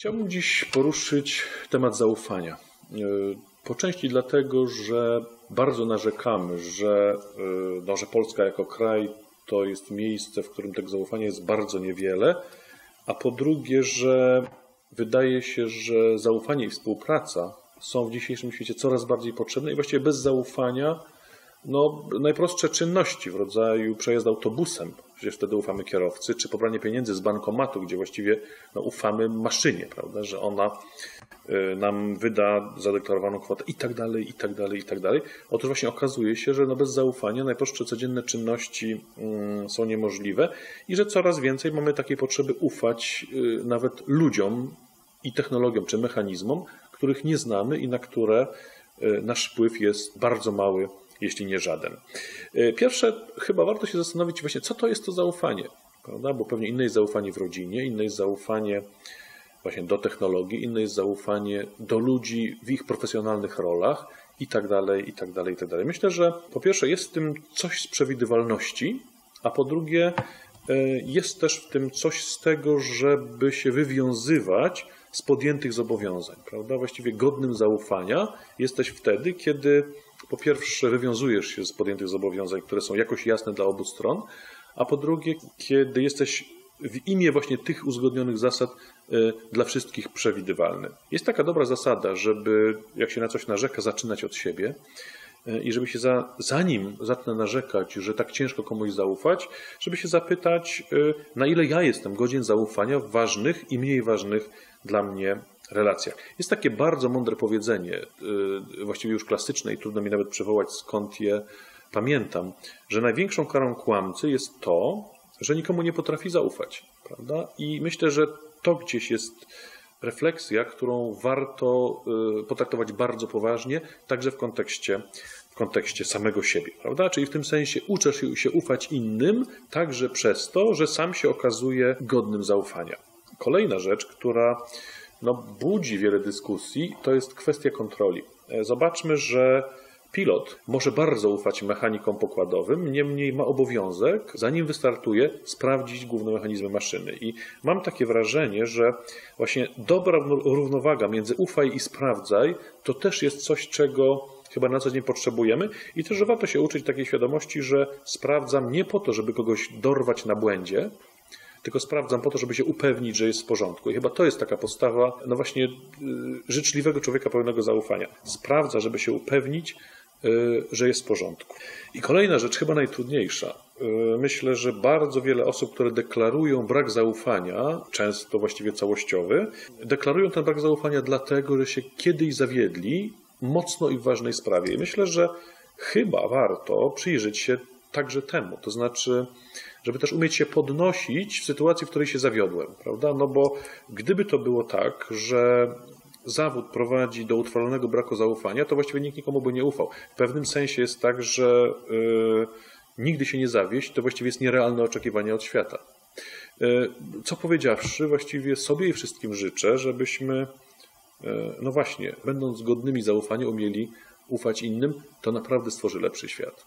Chciałbym dziś poruszyć temat zaufania. E, po części dlatego, że bardzo narzekamy, że, e, no, że Polska jako kraj to jest miejsce, w którym tego zaufania jest bardzo niewiele, a po drugie, że wydaje się, że zaufanie i współpraca są w dzisiejszym świecie coraz bardziej potrzebne i właściwie bez zaufania no, najprostsze czynności w rodzaju przejazd autobusem, przecież wtedy ufamy kierowcy, czy pobranie pieniędzy z bankomatu, gdzie właściwie no, ufamy maszynie, prawda, że ona y, nam wyda zadeklarowaną kwotę i tak dalej, i tak dalej, i tak dalej. Otóż właśnie okazuje się, że no bez zaufania najprostsze codzienne czynności mm, są niemożliwe i że coraz więcej mamy takiej potrzeby ufać y, nawet ludziom i technologiom czy mechanizmom, których nie znamy i na które y, nasz wpływ jest bardzo mały jeśli nie żaden. E, pierwsze, chyba warto się zastanowić właśnie, co to jest to zaufanie, prawda? Bo pewnie inne jest zaufanie w rodzinie, inne jest zaufanie właśnie do technologii, inne jest zaufanie do ludzi w ich profesjonalnych rolach i tak dalej, i tak dalej, i tak dalej. Myślę, że po pierwsze jest w tym coś z przewidywalności, a po drugie e, jest też w tym coś z tego, żeby się wywiązywać z podjętych zobowiązań, prawda? Właściwie godnym zaufania jesteś wtedy, kiedy po pierwsze wywiązujesz się z podjętych zobowiązań, które są jakoś jasne dla obu stron, a po drugie, kiedy jesteś w imię właśnie tych uzgodnionych zasad y, dla wszystkich przewidywalny. Jest taka dobra zasada, żeby jak się na coś narzeka, zaczynać od siebie y, i żeby się za, zanim zacznę narzekać, że tak ciężko komuś zaufać, żeby się zapytać, y, na ile ja jestem godzien zaufania w ważnych i mniej ważnych dla mnie relacjach. Jest takie bardzo mądre powiedzenie, y, właściwie już klasyczne i trudno mi nawet przywołać skąd je pamiętam, że największą karą kłamcy jest to, że nikomu nie potrafi zaufać. Prawda? I myślę, że to gdzieś jest refleksja, którą warto y, potraktować bardzo poważnie, także w kontekście, w kontekście samego siebie. Prawda? Czyli w tym sensie uczesz się ufać innym, także przez to, że sam się okazuje godnym zaufania. Kolejna rzecz, która no, budzi wiele dyskusji, to jest kwestia kontroli. E, zobaczmy, że pilot może bardzo ufać mechanikom pokładowym, niemniej ma obowiązek, zanim wystartuje, sprawdzić główne mechanizmy maszyny. I mam takie wrażenie, że właśnie dobra równowaga między ufaj i sprawdzaj to też jest coś, czego chyba na co dzień potrzebujemy i też, że warto się uczyć takiej świadomości, że sprawdzam nie po to, żeby kogoś dorwać na błędzie, tylko sprawdzam po to, żeby się upewnić, że jest w porządku. I chyba to jest taka postawa, no właśnie, y, życzliwego człowieka pełnego zaufania. Sprawdza, żeby się upewnić, y, że jest w porządku. I kolejna rzecz, chyba najtrudniejsza. Y, myślę, że bardzo wiele osób, które deklarują brak zaufania, często właściwie całościowy, deklarują ten brak zaufania dlatego, że się kiedyś zawiedli mocno i w ważnej sprawie. I myślę, że chyba warto przyjrzeć się także temu. To znaczy, żeby też umieć się podnosić w sytuacji, w której się zawiodłem, prawda? No bo gdyby to było tak, że zawód prowadzi do utrwalonego braku zaufania, to właściwie nikt nikomu by nie ufał. W pewnym sensie jest tak, że yy, nigdy się nie zawieść, to właściwie jest nierealne oczekiwanie od świata. Yy, co powiedziawszy, właściwie sobie i wszystkim życzę, żebyśmy, yy, no właśnie, będąc godnymi zaufania, umieli ufać innym, to naprawdę stworzy lepszy świat.